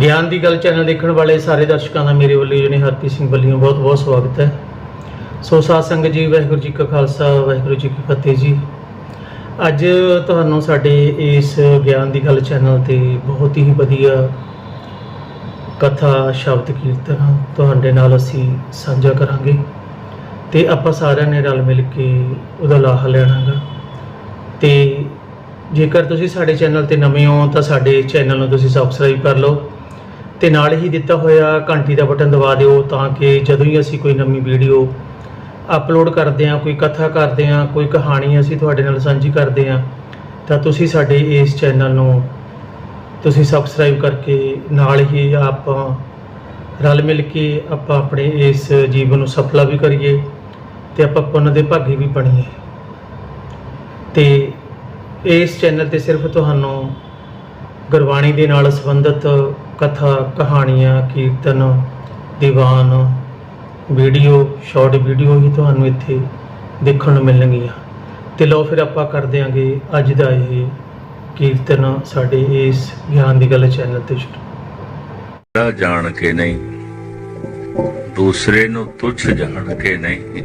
ਗਿਆਨ ਦੀ ਗੱਲ ਚੈਨਲ ਦੇਖਣ ਵਾਲੇ ਸਾਰੇ ਦਰਸ਼ਕਾਂ ਦਾ ਮੇਰੇ ਵੱਲੋਂ ਜਿਹਨੇ ਹਰਪ੍ਰੀਤ ਸਿੰਘ ਵੱਲੋਂ ਬਹੁਤ ਬਹੁਤ ਸਵਾਗਤ ਹੈ। ਸੋ ਸਾਧ ਸੰਗਤ ਜੀ, ਵਾਹਿਗੁਰੂ ਜੀ ਕਾ ਖਾਲਸਾ, ਵਾਹਿਗੁਰੂ ਜੀ ਕੀ ਫਤਿਹ ਜੀ। ਅੱਜ ਤੁਹਾਨੂੰ ਸਾਡੇ ਇਸ ਗਿਆਨ ਦੀ ਗੱਲ ਚੈਨਲ ਤੇ ਬਹੁਤ ਹੀ ਵਧੀਆ ਕਥਾ, ਸ਼ਬਦ, ਕੀਰਤਨ ਤੁਹਾਡੇ ਨਾਲ ਅਸੀਂ ਸਾਂਝਾ ਕਰਾਂਗੇ ਤੇ ਆਪਾਂ ਸਾਰਿਆਂ ਨੇ ਰਲ ਮਿਲ ਕੇ ਉਹਦਾ ਲਾਹਾ ਲੈਣਾਗਾ। ਤੇ ਜੇਕਰ ਤੁਸੀਂ ਸਾਡੇ ਚੈਨਲ ਤੇ ਨਵੇਂ ਹੋ ਤਾਂ ਸਾਡੇ ਚੈਨਲ ਨੂੰ ਤੁਸੀਂ ਸਬਸਕ੍ਰਾਈਬ ਕਰ ਲਓ। ਤੇ ਨਾਲ ਹੀ ਦਿੱਤਾ ਹੋਇਆ ਘੰਟੀ ਦਾ ਬਟਨ ਦਬਾ ਦਿਓ ਤਾਂ ਕਿ ਜਦੋਂ ਹੀ ਅਸੀਂ ਕੋਈ ਨਵੀਂ ਵੀਡੀਓ ਅਪਲੋਡ ਕਰਦੇ ਹਾਂ, ਕੋਈ ਕਥਾ ਕਰਦੇ ਹਾਂ, ਕੋਈ ਕਹਾਣੀ ਅਸੀਂ ਤੁਹਾਡੇ ਨਾਲ ਸਾਂਝੀ ਕਰਦੇ ਹਾਂ, ਤਾਂ ਤੁਸੀਂ ਸਾਡੇ ਇਸ ਚੈਨਲ ਨੂੰ ਤੁਸੀਂ ਸਬਸਕ੍ਰਾਈਬ ਕਰਕੇ ਨਾਲ ਹੀ ਆਪਾਂ ਰਲ ਮਿਲ ਕੇ ਆਪਾਂ ਆਪਣੇ ਇਸ ਜੀਵਨ ਨੂੰ ਸਫਲਾ ਵੀ ਕਰੀਏ ਤੇ ਆਪਾਂ ਪੁੰਨ ਦੇ ਭਾਗੀ ਵੀ ਬਣੀਏ। ਤੇ ਇਸ ਚੈਨਲ ਤੇ ਸਿਰਫ ਤੁਹਾਨੂੰ ਗੁਰਬਾਣੀ ਦੇ ਨਾਲ ਸੰਬੰਧਿਤ ਕਥਾ, ਕਹਾਣੀਆਂ, ਕੀਰਤਨ, ਦੀਵਾਨ, ਵੀਡੀਓ, ਸ਼ਾਰਟ ਵੀਡੀਓ ਹੀ ਤੁਹਾਨੂੰ ਇੱਥੇ ਦੇਖਣ ਨੂੰ ਮਿਲਣਗੀਆਂ। ਤੇ ਲਓ ਫਿਰ ਆਪਾਂ ਕਰ ਦਿਆਂਗੇ ਅੱਜ ਦਾ ਇਹ ਕੀਰਤਨ ਸਾਡੇ ਇਸ ਗਿਆਨ ਦੀ ਗੱਲ ਚੈਨਲ ਤੇ ਸ਼ੁਰੂ। ਜਾਣ ਕੇ ਨਹੀਂ, ਦੂਸਰੇ ਨੂੰ ਤੁੱਛ ਜਾਣ ਕੇ ਨਹੀਂ,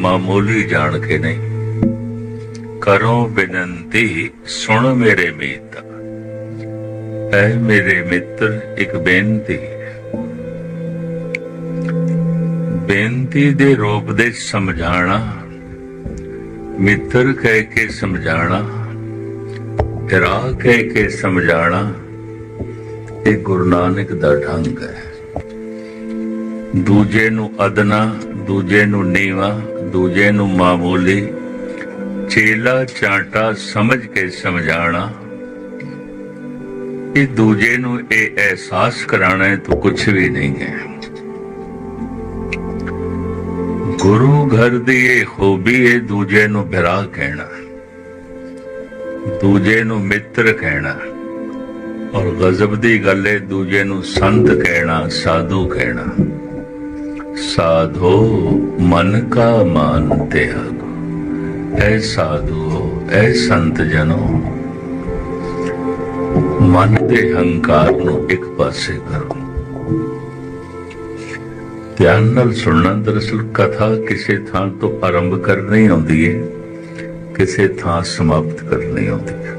ਮਾਮੂਲੀ ਜਾਣ ਕੇ ਨਹੀਂ। ਕਰੋ ਬੇਨੰਤੀ ਸੁਣ ਮੇਰੇ ਮੀਤ। ਐ ਮੇਰੇ ਮਿੱਤਰ, ਇੱਕ ਬੇਨਤੀ। ਬੇਨਤੀ ਦੇ ਰੂਪ ਦੇ ਸਮਝਾਣਾ, ਮਿੱਤਰ ਕਹਿ ਕੇ ਸਮਝਾਣਾ, ਤੇਰਾ ਕਹਿ ਕੇ ਸਮਝਾਣਾ, ਇਹ ਗੁਰੂ ਨਾਨਕ ਦਾ ਢੰਗ ਹੈ। ਦੂਜੇ ਨੂੰ ਅਦਨਾ, ਦੂਜੇ ਨੂੰ ਨੀਵਾ, ਦੂਜੇ ਨੂੰ ਮਾਮੂਲੀ ਚੇਲਾ ਚਾਟਾ ਸਮਝ ਕੇ ਸਮਝਾਣਾ ਇਹ ਦੂਜੇ ਨੂੰ ਇਹ ਅਹਿਸਾਸ ਕਰਾਣਾ ਹੈ ਤੂੰ ਕੁਝ ਵੀ ਨਹੀਂ ਹੈ। ਗੁਰੂ ਘਰ ਦੀ ਇਹ ਖੂਬੀ ਹੈ, ਦੂਜੇ ਨੂੰ ਭਰਾ ਕਹਿਣਾ ਦੂਜੇ ਨੂੰ ਮਿੱਤਰ ਕਹਿਣਾ ਔਰ ਗਜ਼ਬ ਦੀ ਗੱਲ ਹੈ, ਦੂਜੇ ਨੂੰ ਸੰਤ ਕਹਿਣਾ, ਸਾਧੂ ਕਹਿਣਾ। ਸਾਧੋ ਮਨ ਕਾ ਮਾਨ ਤਿਆਗੋ। ਐ ਸਾਧੂ, ਐ ਸੰਤ ਜਨੋ। ਮਨ ਦੇ ਹੰਕਾਰ ਨੂੰ ਇੱਕ ਪਾਸੇ ਕਰੋ। ਧਿਆਨ ਨਾਲ ਸੁਣਨਾ, ਦਰਅਸਲ ਕਥਾ ਕਿਸੇ ਥਾਂ ਤੋਂ ਆਰੰਭ ਕਰਨੀ ਆਉਂਦੀ ਹੈ ਕਿਸੇ ਥਾਂ ਸਮਾਪਤ ਕਰਨੀ ਆਉਂਦੀ ਹੈ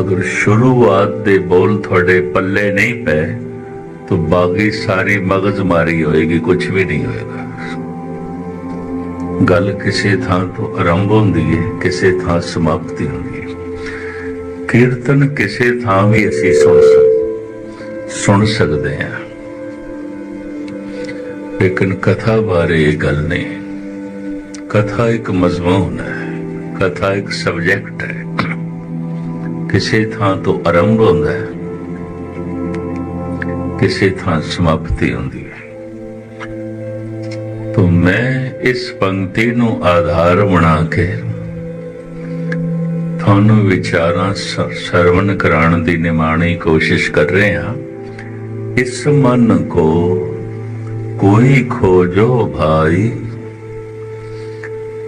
ਅਗਰ ਸ਼ੁਰੂਆਤ ਦੇ ਬੋਲ ਤੁਹਾਡੇ ਪੱਲੇ ਨਹੀਂ ਪਏ, ਤਾਂ ਬਾਗੀ ਸਾਰੀ ਮਗਜ਼ ਮਾਰੀ ਹੋਏਗੀ ਕੁਝ ਵੀ ਨਹੀਂ ਹੋਏਗਾ। ਗੱਲ ਕਿਸੇ ਥਾਂ ਤੋਂ ਆਰੰਭ ਹੁੰਦੀ ਹੈ ਕਿਸੇ ਥਾਂ ਸਮਾਪਤੀ ਹੁੰਦੀ ਹੈ ਕੀਰਤਨ ਕਿਸੇ ਥਾਂ ਵੀ ਅਸੀਂ ਸੁਣ ਸਕ, ਸੁਣ ਸਕਦੇ ਹਾਂ। ਲੇਕਿਨ ਕਥਾ ਬਾਰੇ ਇਹ ਗੱਲ ਨਹੀਂ। ਕਥਾ ਇੱਕ ਮਜ਼ਮੂਨ ਹੈ, ਕਥਾ ਇੱਕ ਸਬਜੈਕਟ ਹੈ। ਕਿਸੇ ਥਾਂ ਤੋਂ ਆਰੰਭ ਹੁੰਦਾ ਹੈ, ਕਿਸੇ ਥਾਂ ਸਮਾਪਤੀ ਹੁੰਦੀ ਹੈ। ਤਾਂ ਮੈਂ ਇਸ ਪੰਕਤੀ ਨੂੰ ਆਧਾਰ ਬਣਾ ਕੇ ਤੁਹਾਨੂੰ ਵਿਚਾਰਾਂ ਸ- ਸਰਵਣ ਕਰਾਉਣ ਦੀ ਨਿਮਾਣੀ ਕੋਸ਼ਿਸ਼ ਕਰ ਰਹੇ ਹਾਂ। ਇਸ ਮਨ ਕੋ ਕੋਈ ਖੋਜੋ ਭਾਈ।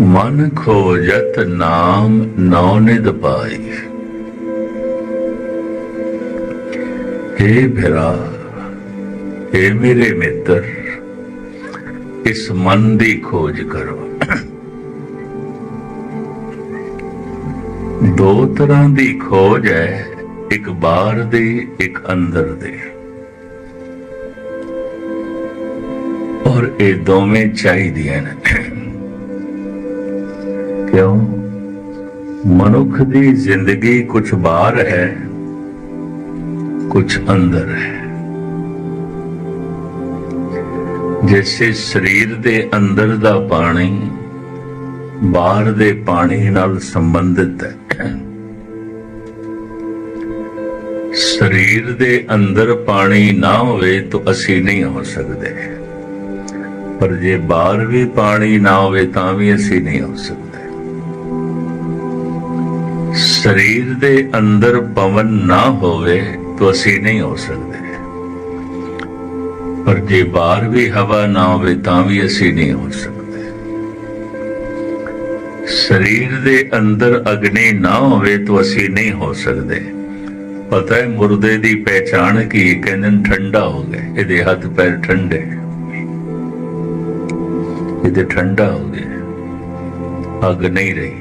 ਮਨ ਖੋਜਤ ਨਾਮ ਨੌ ਨਿਦ ਪਾਈ। हे ਭਰਾ हे ਮੇਰੇ ਮਿੱਤਰ, ਇਸ ਮਨ ਦੀ ਖੋਜ ਕਰੋ। ਦੋ ਤਰ੍ਹਾਂ ਦੀ ਖੋਜ ਹੈ, ਇੱਕ ਬਾਹਰ ਦੇ, ਇੱਕ ਅੰਦਰ ਦੇ। ਔਰ ਇਹ ਦੋਵੇਂ ਚਾਹੀਦੀਆਂ ਨੇ। ਕਿਉਂ? ਮਨੁੱਖ ਦੀ ਜ਼ਿੰਦਗੀ ਕੁਝ ਬਾਹਰ ਹੈ ਕੁਝ ਅੰਦਰ ਹੈ। ਜੈਸੇ ਸਰੀਰ ਦੇ ਅੰਦਰ ਦਾ ਪਾਣੀ, ਬਾਹਰ ਦੇ ਪਾਣੀ ਨਾਲ ਸੰਬੰਧਿਤ ਹੈ। ਸਰੀਰ ਦੇ ਅੰਦਰ ਪਾਣੀ ਨਾ ਹੋਵੇ ਤਾਂ ਅਸੀਂ ਨਹੀਂ ਹੋ ਸਕਦੇ। ਪਰ ਜੇ ਬਾਹਰ ਵੀ ਪਾਣੀ ਨਾ ਹੋਵੇ ਤਾਂ ਵੀ ਅਸੀਂ ਨਹੀਂ ਹੋ ਸਕਦੇ। ਸਰੀਰ ਦੇ ਅੰਦਰ ਪਵਨ ਨਾ ਹੋਵੇ ਤਾਂ ਅਸੀਂ ਨਹੀਂ ਹੋ ਸਕਦੇ। ਪਰ ਜੇ ਬਾਹਰ ਵੀ ਹਵਾ ਨਾ ਹੋਵੇ ਤਾਂ ਵੀ ਅਸੀਂ ਨਹੀਂ ਹੋ ਸਕਦੇ। ਸਰੀਰ ਦੇ ਅੰਦਰ ਅਗਨੀ ਨਾ ਹੋਵੇ ਤਾਂ ਅਸੀਂ ਨਹੀਂ ਹੋ ਸਕਦੇ। ਪਤਾ ਹੈ ਮੁਰਦੇ ਦੀ ਪਹਿਚਾਣ ਕੀ, ਕਹਿੰਦੇ ਠੰਡਾ ਹੋ ਗਿਆ। ਇਹਦੇ ਹੱਥ ਪੈਰ ਠੰਡੇ। ਇਹਦੇ ਠੰਡਾ ਹੋ ਗਿਆ ਅੱਗ ਨਹੀਂ ਰਹੀ।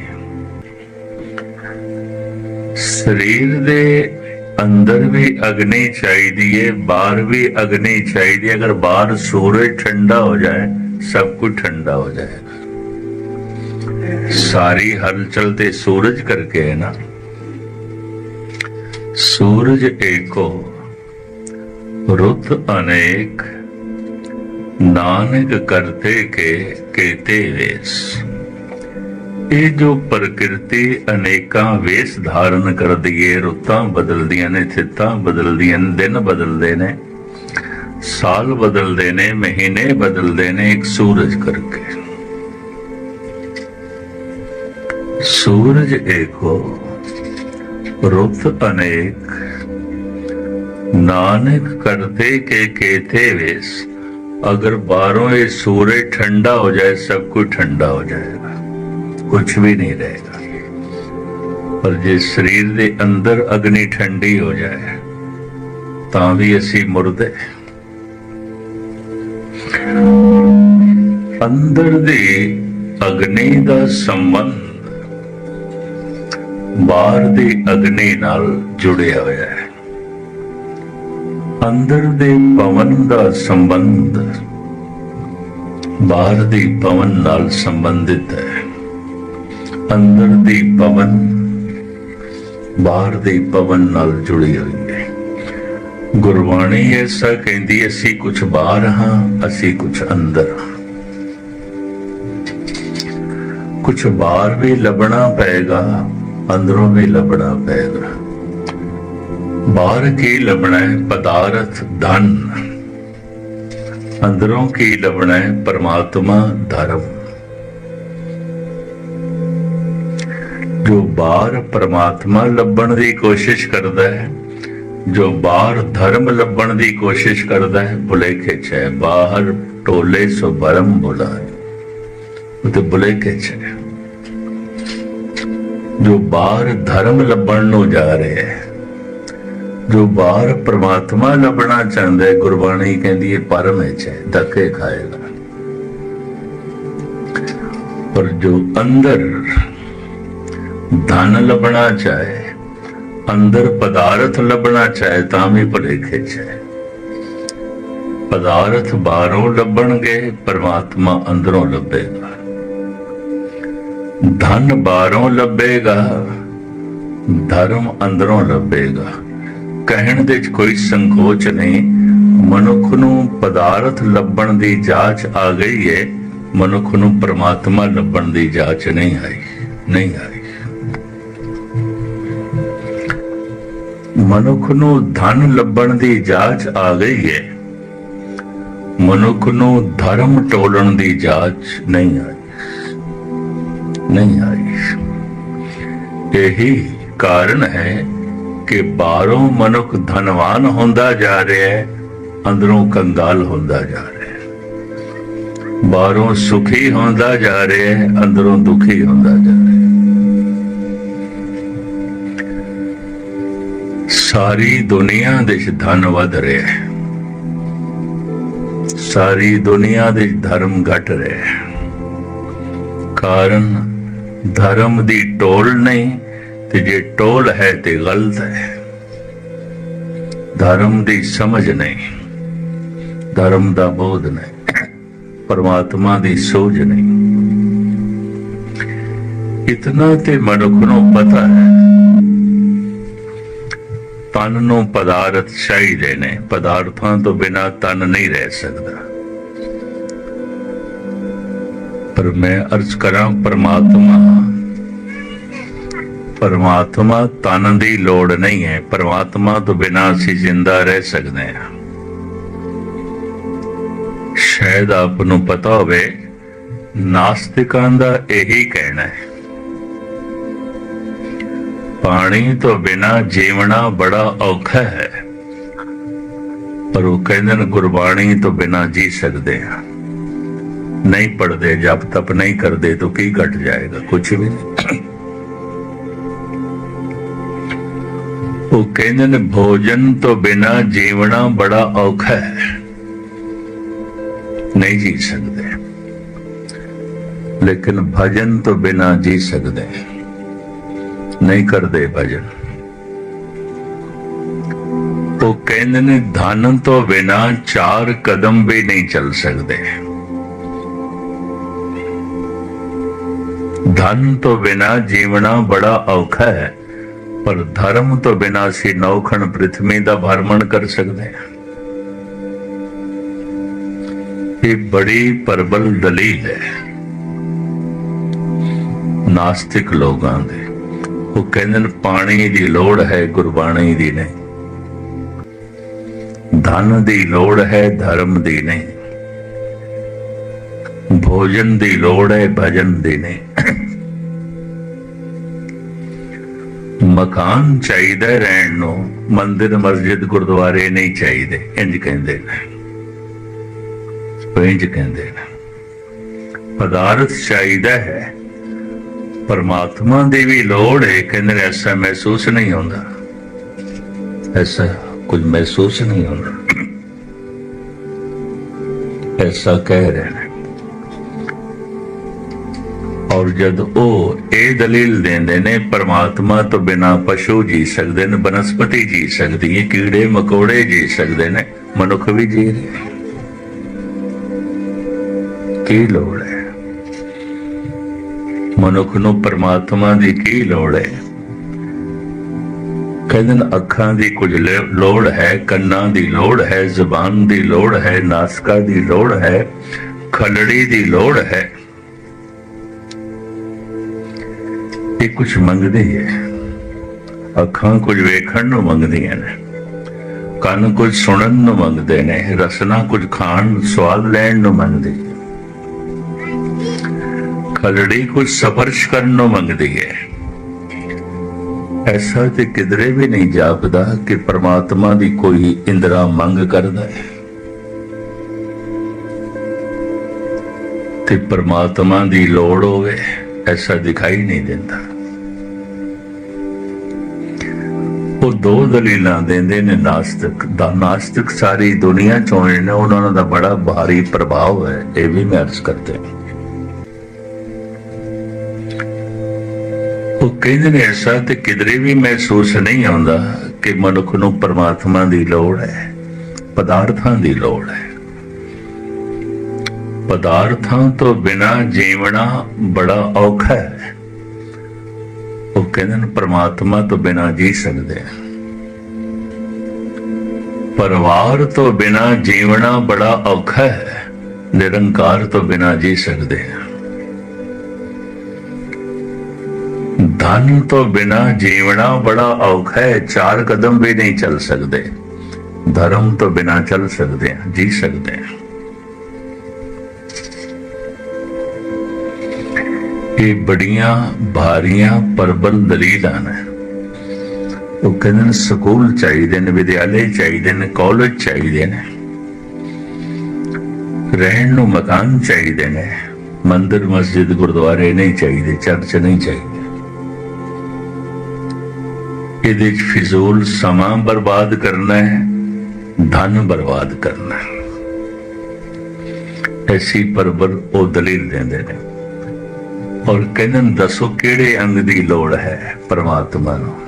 ਸਰੀਰ ਦੇ ਅੰਦਰ ਵੀ ਅਗਨੀ ਚਾਹੀਦੀ ਹੈ ਬਾਹਰ ਵੀ ਅਗਨੀ ਚਾਹੀਦੀ ਹੈ ਅਗਰ ਬਾਹਰ ਸੂਰਜ ਠੰਡਾ ਹੋ ਜਾਏ, ਸਭ ਕੁਝ ਠੰਡਾ ਹੋ ਜਾਏਗਾ। ਸਾਰੀ ਹਲਚਲ ਤੇ ਸੂਰਜ ਕਰਕੇ ਹੈ ਨਾ सूरज एको रुत अनेक ਨਾਨਕ ਕਰਤੇ ਕੇ ਕੇਤੇ ਵੇਸ ਇਹ ਜੋ ਪ੍ਰਕਿਰਤੀ ਅਨੇਕਾਂ ਵੇਸ ਧਾਰਨ ਕਰਦੀ ਏ ਰੁੱਤਾਂ ਬਦਲਦੀਆਂ ਨੇ ਥਿੱਤਾਂ ਬਦਲਦੀਆਂ ਨੇ ਦਿਨ ਬਦਲਦੇ ਨੇ ਸਾਲ ਬਦਲਦੇ ਨੇ ਮਹੀਨੇ ਬਦਲਦੇ ਨੇ ਇੱਕ ਸੂਰਜ ਕਰਕੇ ਸੂਰਜ ਏਕੋ ਰੁੱਤ ਅਨੇਕ, ਨਾਨਕ ਕਰਤੇ ਕੇ ਕੇਤੇ ਵੇਸ, ਅਗਰ ਬਾਹਰੋਂ ਇਹ ਸੂਰਜ ਠੰਡਾ ਹੋ ਜਾਏ, ਸਭ ਕੁਝ ਠੰਡਾ ਹੋ ਜਾਏਗਾ ਕੁਝ ਵੀ ਨਹੀਂ ਰਹੇਗਾ। ਪਰ ਜੇ ਸਰੀਰ ਦੇ ਅੰਦਰ ਅਗਨੀ ਠੰਡੀ ਹੋ ਜਾਏ, ਤਾਂ ਵੀ ਅਸੀਂ ਮੁਰਦੇ। ਅੰਦਰ ਦੀ ਅਗਨੀ ਦਾ ਸੰਬੰਧ ਬਾਹਰ ਦੇ ਅਗਨੀ ਨਾਲ ਜੁੜਿਆ ਹੋਇਆ ਹੈ। ਅੰਦਰ ਦੇ ਪਵਨ ਦਾ ਸੰਬੰਧ ਬਾਹਰ ਦੇ ਪਵਨ ਨਾਲ ਸੰਬੰਧਿਤ ਹੈ। ਅੰਦਰ ਦੀ ਪਵਨ ਬਾਹਰ ਦੇ ਪਵਨ ਨਾਲ ਜੁੜੀ ਹੋਈ ਹੈ ਗੁਰਬਾਣੀ ਐਸਾ ਕਹਿੰਦੀ, ਅਸੀਂ ਕੁਝ ਬਾਹਰ ਹਾਂ, ਅਸੀਂ ਕੁਝ ਅੰਦਰ ਹਾਂ। ਕੁਝ ਬਾਹਰ ਵੀ ਲੱਭਣਾ ਪਏਗਾ ਅੰਦਰੋਂ ਵੀ ਲੱਭਣਾ ਪਏਗਾ ਬਾਹਰ ਕੀ ਲੱਭਣਾ ਹੈ? ਪਦਾਰਥ, ਧਨ। ਅੰਦਰੋਂ ਕੀ ਲੱਭਣਾ ਹੈ? ਪਰਮਾਤਮਾ, ਧਰਮ। ਜੋ ਬਾਹਰ ਪਰਮਾਤਮਾ ਲੱਭਣ ਦੀ ਕੋਸ਼ਿਸ਼ ਕਰਦਾ ਹੈ, ਜੋ ਬਾਹਰ ਧਰਮ ਲੱਭਣ ਦੀ ਕੋਸ਼ਿਸ਼ ਕਰਦਾ ਹੈ, ਭੁਲੇਖੇ ਚ ਹੈ। ਬਾਹਰ ਟੋਲੇ ਸੋ ਬਰਮ ਬੁਲਾਏ। ਉਹ ਤੇ ਭੁਲੇਖੇ ਚ ਹੈ। ਜੋ ਬਾਹਰ ਧਰਮ ਲੱਭਣ ਨੂੰ ਜਾ ਰਿਹਾ ਹੈ, ਜੋ ਬਾਹਰ ਪ੍ਰਮਾਤਮਾ ਲੱਭਣਾ ਚਾਹੁੰਦਾ ਹੈ, ਗੁਰਬਾਣੀ ਕਹਿੰਦੀ ਹੈ, ਪਰਮ ਵਿੱਚ ਹੈ ਧੱਕੇ ਖਾਏਗਾ ਪਰ ਜੋ ਅੰਦਰ ਧਨ ਲੱਭਣਾ ਚਾਹੇ, ਅੰਦਰ ਪਦਾਰਥ ਲੱਭਣਾ ਚਾਹੇ, ਤਾਂ ਵੀ ਭੁਲੇਖੇ ਚ ਹੈ ਪਦਾਰਥ ਬਾਹਰੋਂ ਲੱਭਣਗੇ, ਪਰਮਾਤਮਾ ਅੰਦਰੋਂ ਲੱਭੇਗਾ। ਧਨ ਬਾਹਰੋਂ ਲੱਭੇਗਾ, ਧਰਮ ਅੰਦਰੋਂ ਲੱਭੇਗਾ। ਕਹਿਣ ਦੇ ਚ ਕੋਈ ਸੰਕੋਚ ਨਹੀਂ, ਮਨੁੱਖ ਨੂੰ ਪਦਾਰਥ ਲੱਭਣ ਦੀ ਜਾਂਚ ਆ ਗਈ ਹੈ ਮਨੁੱਖ ਨੂੰ ਪ੍ਰਮਾਤਮਾ ਲੱਭਣ ਦੀ ਜਾਂਚ ਨਹੀਂ ਆਈ ਨਹੀਂ ਆਈ। ਮਨੁੱਖ ਨੂੰ ਧਨ ਲੱਭਣ ਦੀ ਜਾਂਚ ਆ ਗਈ ਹੈ ਮਨੁੱਖ ਨੂੰ ਧਰਮ ਟੋਲਣ ਦੀ ਜਾਂਚ ਨਹੀਂ ਆਈ। ਨਹੀਂ ਆਈ। ਇਹੀ ਕਾਰਨ ਹੈ ਕਿ ਬਾਹਰੋਂ ਮਨੁੱਖ ਧਨਵਾਨ ਹੁੰਦਾ ਜਾ ਰਿਹਾ ਹੈ, ਅੰਦਰੋਂ ਕੰਗਾਲ ਹੁੰਦਾ ਜਾ ਰਿਹਾ ਹੈ। ਬਾਹਰੋਂ ਸੁਖੀ ਹੁੰਦਾ ਜਾ ਰਿਹਾ ਹੈ, ਅੰਦਰੋਂ ਦੁਖੀ ਹੁੰਦਾ ਜਾ ਰਿਹਾ ਹੈ। ਸਾਰੀ ਦੁਨੀਆ ਦੇ ਧਨ ਵਧ ਰਿਹਾ ਹੈ। ਸਾਰੀ ਦੁਨੀਆ ਦੇ ਧਰਮ ਘਟ ਰਿਹਾ ਹੈ। ਕਾਰਨ ਧਰਮ ਦੀ ਟੋਲ ਨਹੀਂ ਤੇ ਜੇ ਟੋਲ ਹੈ ਤੇ ਗਲਤ ਹੈ। ਧਰਮ ਦੀ ਸਮਝ ਨਹੀਂ, ਧਰਮ ਦਾ ਬੋਧ ਨਹੀਂ, ਪਰਮਾਤਮਾ ਦੀ ਸੋਝ ਨਹੀਂ। ਇਤਨਾ ਤੇ ਮਨੁੱਖ ਨੂੰ ਪਤਾ ਹੈ। ਤਨ ਨੂੰ ਪਦਾਰਥ ਚਾਹੀਦੇ ਨੇ, ਪਦਾਰਥਾਂ ਤੋਂ ਬਿਨਾ ਤਨ ਨਹੀਂ ਰਹਿ ਸਕਦਾ। ਪਰ ਮੈਂ ਅਰਜ਼ ਕਰਾਂ ਪਰਮਾਤਮਾ। ਪਰਮਾਤਮਾ ਤਨ ਦੀ ਲੋੜ ਨਹੀਂ ਹੈ। ਪਰਮਾਤਮਾ ਤੋਂ ਬਿਨਾਂ ਅਸੀਂ ਜ਼ਿੰਦਾ ਰਹਿ ਸਕਦੇ ਹਾਂ। ਸ਼ਾਇਦ ਆਪ ਨੂੰ ਪਤਾ ਹੋਵੇ, ਨਾਸਤਿਕਾਂ ਦਾ ਇਹੀ ਕਹਿਣਾ ਹੈ। ਪਾਣੀ ਤੋਂ ਬਿਨਾ ਜੀਵਣਾ ਬੜਾ ਔਖਾ ਹੈ। ਪਰ ਉਹ ਕਹਿੰਦੇ ਨੇ ਗੁਰਬਾਣੀ ਤੋਂ ਬਿਨਾ ਜੀ ਸਕਦੇ ਹਾਂ। ਨਹੀਂ ਪੜਦੇ ਜਪ ਤਪ ਨਹੀਂ ਕਰਦੇ, ਤਾਂ ਕੀ ਘਟ ਜਾਏਗਾ? ਕੁਝ ਵੀ ਨਹੀਂ। ਉਹ ਕਹਿੰਦੇ ਨੇ, ਭੋਜਨ ਤੋਂ ਬਿਨਾ ਜੀਵਣਾ ਬੜਾ ਔਖਾ ਹੈ। ਨਹੀਂ ਜੀ ਸਕਦੇ। ਲੇਕਿਨ ਭਜਨ ਤੋਂ ਬਿਨਾ ਜੀ ਸਕਦੇ। ਨਹੀਂ ਕਰਦੇ ਭਜਨ। ਉਹ ਕਹਿੰਦੇ ਨੇ, ਧਨ ਤੋਂ ਬਿਨਾ ਚਾਰ ਕਦਮ ਵੀ ਨਹੀਂ ਚੱਲ ਸਕਦੇ। ਧਨ ਤੋਂ ਬਿਨਾ ਜੀਵਣਾ ਬੜਾ ਔਖਾ ਹੈ, ਪਰ ਧਰਮ ਤੋਂ ਬਿਨਾ ਅਸੀਂ ਨੌਖਣ ਪ੍ਰithvi ਦਾ ਭਰਮਣ ਕਰ ਸਕਦੇ ਹਾਂ। ਇਹ ਬੜੀ ਪ੍ਰਬਲ ਦਲੀਲ ਹੈ। ਨਾਸਤਿਕ ਲੋਕਾਂ ਦੇ, ਉਹ ਕਹਿੰਦੇ ਨੇ ਪਾਣੀ ਦੀ ਲੋੜ ਹੈ, ਗੁਰਬਾਣੀ ਦੀ ਨਹੀਂ। ਧਨ ਦੀ ਲੋੜ ਹੈ, ਧਰਮ ਦੀ ਨਹੀਂ। ਭੋਜਨ ਦੀ ਲੋੜ ਹੈ, ਭਜਨ ਦੀ ਨਹੀਂ। ਮਕਾਨ ਚਾਹੀਦਾ ਰਹਿਣ ਨੂੰ। ਮੰਦਿਰ, ਮਸਜਿਦ, ਗੁਰਦੁਆਰੇ ਨਹੀਂ ਚਾਹੀਦੇ। ਇੰਜ ਕਹਿੰਦੇ ਨੇ। ਉਹ ਇੰਜ ਕਹਿੰਦੇ ਨੇ। ਪਦਾਰਥ ਚਾਹੀਦਾ ਹੈ। ਪਰਮਾਤਮਾ ਦੀ ਵੀ ਲੋੜ ਹੈ। ਕਹਿੰਦੇ ਨੇ, ਐਸਾ ਮਹਿਸੂਸ ਨਹੀਂ ਹੁੰਦਾ। ਐਸਾ ਕੁਝ ਮਹਿਸੂਸ ਨਹੀਂ ਹੁੰਦਾ। ਐਸਾ ਕਹਿ ਰਹੇ ਨੇ। ਔਰ ਜਦ ਉਹ ਇਹ ਦਲੀਲ ਦਿੰਦੇ ਨੇ, ਪਰਮਾਤਮਾ ਤੋਂ ਬਿਨਾ ਪਸ਼ੂ ਜੀ ਸਕਦੇ ਨੇ, ਬਨਸਪਤੀ ਜੀ ਸਕਦੀ ਹੈ, ਕੀੜੇ ਮਕੌੜੇ ਜੀ ਸਕਦੇ ਨੇ, ਮਨੁੱਖ ਵੀ ਜੀ ਰਹੇ ਕੀ ਲੋੜ ਹੈ? ਮਨੁੱਖ ਨੂੰ ਪਰਮਾਤਮਾ ਦੀ ਕੀ ਲੋੜ ਹੈ? ਕਹਿੰਦੇ ਨੇ, ਅੱਖਾਂ ਦੀ ਕੁਝ ਲੋੜ ਹੈ, ਕੰਨਾਂ ਦੀ ਲੋੜ ਹੈ, ਜ਼ੁਬਾਨ ਦੀ ਲੋੜ ਹੈ, ਨਾਸਕਾ ਦੀ ਲੋੜ ਹੈ, ਖਲੜੀ ਦੀ ਲੋੜ ਹੈ। ਕੁਝ ਮੰਗਦੀ ਹੈ ਅੱਖਾਂ ਕੁਝ ਵੇਖਣ ਨੂੰ ਮੰਗਦੀਆਂ ਨੇ, ਕੰਨ ਕੁਝ ਸੁਣਨ ਨੂੰ ਮੰਗਦੇ ਨੇ, ਰਸਨਾ ਕੁਝ ਖਾਣ, ਸਵਾਦ ਲੈਣ ਨੂੰ ਮੰਗਦੀ ਹੈ ਖਲੜੀ ਕੁਝ ਸਪਰਸ਼ ਕਰਨ ਨੂੰ ਮੰਗਦੀ ਹੈ। ਐਸਾ ਤੇ ਕਿਧਰੇ ਵੀ ਨਹੀਂ ਜਾਪਦਾ ਕਿ ਪ੍ਰਮਾਤਮਾ ਦੀ ਕੋਈ ਇੰਦਰਾ ਮੰਗ ਕਰਦਾ ਹੈ। ਤੇ ਪ੍ਰਮਾਤਮਾ ਦੀ ਲੋੜ ਹੋਵੇ, ਐਸਾ ਦਿਖਾਈ ਨਹੀਂ ਦਿੰਦਾ। ਦੋ ਦਲੀਲਾਂ ਦਿੰਦੇ ਨੇ ਨਾਸਤਿਕ। ਦਾ ਨਾਸਤਿਕ ਸਾਰੀ ਦੁਨੀਆ ਚੋਂ ਨੇ, ਉਹਨਾਂ ਦਾ ਬੜਾ ਭਾਰੀ ਪ੍ਰਭਾਵ ਹੈ, ਇਹ ਵੀ ਮੈਂ ਅਰਜ਼ ਕਰਦੇ ਹਾਂ। ਉਹ ਕਹਿੰਦੇ ਨੇ, ਐਸਾ ਤੇ ਕਿਧਰੇ ਵੀ ਮਹਿਸੂਸ ਨਹੀਂ ਆਉਂਦਾ ਕਿ ਮਨੁੱਖ ਨੂੰ ਪਰਮਾਤਮਾ ਦੀ ਲੋੜ ਹੈ, ਪਦਾਰਥਾਂ ਦੀ ਲੋੜ ਹੈ। ਪਦਾਰਥਾਂ ਤੋਂ ਬਿਨਾ ਜੀਵਣਾ ਬੜਾ ਔਖਾ ਹੈ। ਉਹ ਕਹਿੰਦੇ ਨੇ, ਪਰਮਾਤਮਾ ਤੋਂ ਬਿਨਾ ਜੀ ਸਕਦੇ ਹਾਂ। ਪਰਿਵਾਰ ਤੋਂ ਬਿਨਾ ਜੀਵਣਾ ਬੜਾ ਔਖਾ ਹੈ। ਨਿਰੰਕਾਰ ਤੋਂ ਬਿਨਾ ਜੀ ਸਕਦੇ ਹਾਂ। ਧਨ ਤੋਂ ਬਿਨਾ ਜੀਵਣਾ ਬੜਾ ਔਖਾ ਹੈ, ਚਾਰ ਕਦਮ ਵੀ ਨਹੀਂ ਚੱਲ ਸਕਦੇ। ਧਰਮ ਤੋਂ ਬਿਨਾ ਚੱਲ ਸਕਦੇ ਹਾਂ, ਜੀ ਸਕਦੇ ਹਾਂ। ਇਹ ਬੜੀਆਂ ਭਾਰੀਆਂ ਪਰਬਲ ਦਲੀਲਾਂ ਨੇ। ਉਹ ਕਹਿੰਦੇ ਨੇ ਸਕੂਲ ਚਾਹੀਦੇ ਨੇ, ਵਿਦਿਆਲੇ ਚਾਹੀਦੇ ਨੇ, ਕਾਲਜ ਚਾਹੀਦੇ ਨੇ। ਰਹਿਣ ਨੂੰ ਮਕਾਨ ਚਾਹੀਦੇ ਨੇ। ਮੰਦਿਰ, ਮਸਜਿਦ, ਗੁਰਦੁਆਰੇ ਨਹੀਂ ਚਾਹੀਦੇ, ਚਰਚ ਨਹੀਂ ਚਾਹੀਦੇ। ਇਹਦੇ ਚ ਫਿਜ਼ੂਲ ਸਮਾਂ ਬਰਬਾਦ ਕਰਨਾ ਹੈ, ਧਨ ਬਰਬਾਦ ਕਰਨਾ ਹੈ। ਐਸੀ ਪਰਬਲ ਉਹ ਦਲੀਲ ਦਿੰਦੇ ਨੇ। ਔਰ ਕਹਿੰਦੇ ਨੇ, ਦੱਸੋ ਕਿਹੜੇ ਅੰਗ ਦੀ ਲੋੜ ਹੈ ਪਰਮਾਤਮਾ ਨੂੰ?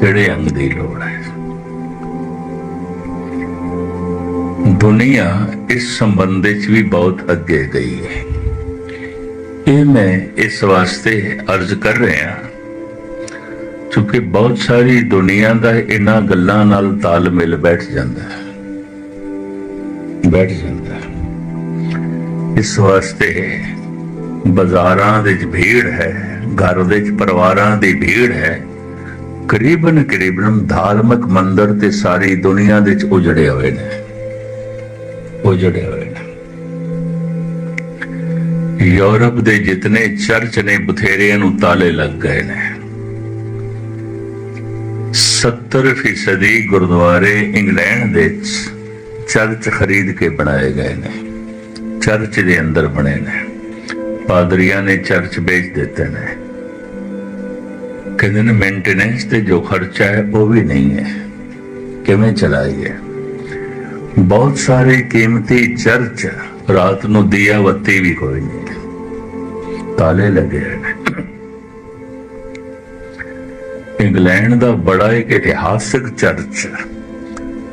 ਕਿਹੜੇ ਅੰਗ ਦੀ ਲੋੜ ਹੈ? ਦੁਨੀਆ ਇਸ ਸੰਬੰਧ ਵਿੱਚ ਵੀ ਬਹੁਤ ਅੱਗੇ ਗਈ ਹੈ। ਇਹ ਮੈਂ ਇਸ ਵਾਸਤੇ ਅਰਜ਼ ਕਰ ਰਿਹਾ ਕਿਉਂਕਿ ਬਹੁਤ ਸਾਰੀ ਦੁਨੀਆ ਦਾ ਇਹਨਾਂ ਗੱਲਾਂ ਨਾਲ ਤਾਲਮੇਲ ਬੈਠ ਜਾਂਦਾ ਹੈ। ਬੈਠ ਜਾਂਦਾ ਹੈ। ਇਸ ਵਾਸਤੇ ਬਾਜ਼ਾਰਾਂ ਦੇ ਵਿੱਚ ਭੀੜ ਹੈ, ਘਰ ਦੇ ਵਿੱਚ ਪਰਿਵਾਰਾਂ ਦੀ ਭੀੜ ਹੈ ਕਰੀਬਨ ਕਰੀਬਨ ਧਾਰਮਿਕ ਮੰਦਰ ਤੇ ਸਾਰੀ ਦੁਨੀਆ ਦੇ ਵਿੱਚ ਉਜੜੇ ਹੋਏ ਨੇ। ਉਜੜੇ ਹੋਏ ਨੇ। ਯੂਰਪ ਦੇ ਜਿਤਨੇ ਚਰਚ ਨੇ, ਬਥੇਰਿਆਂ ਨੂੰ ਤਾਲੇ ਲੱਗ ਗਏ ਨੇ। 70 ਫੀਸਦੀ ਗੁਰਦੁਆਰੇ ਇੰਗਲੈਂਡ ਦੇ ਚਰਚ ਖਰੀਦ ਕੇ ਬਣਾਏ ਗਏ ਨੇ। ਚਰਚ ਦੇ ਅੰਦਰ ਬਣੇ ਨੇ। ਪਾਦਰੀਆਂ ਨੇ ਚਰਚ ਵੇਚ ਦਿੱਤੇ ਨੇ। ਕਹਿੰਦੇ ਨੇ ਮੇਨਟੇਨੈਂਸ ਤੇ ਜੋ ਖਰਚਾ ਹੈ ਉਹ ਵੀ ਨਹੀਂ ਹੈ। ਕਿਵੇਂ ਚਲਾਈਏ? ਬਹੁਤ ਸਾਰੇ ਕੀਮਤੀ ਚਰਚ ਰਾਤ ਨੂੰ ਦੀਆ ਬੱਤੀ ਵੀ ਕੋਈ ਨਹੀਂ। ਤਾਲੇ ਲੱਗੇ ਹੋਏ ਇੰਗਲੈਂਡ ਦਾ ਬੜਾ ਇੱਕ ਇਤਿਹਾਸਕ ਚਰਚ।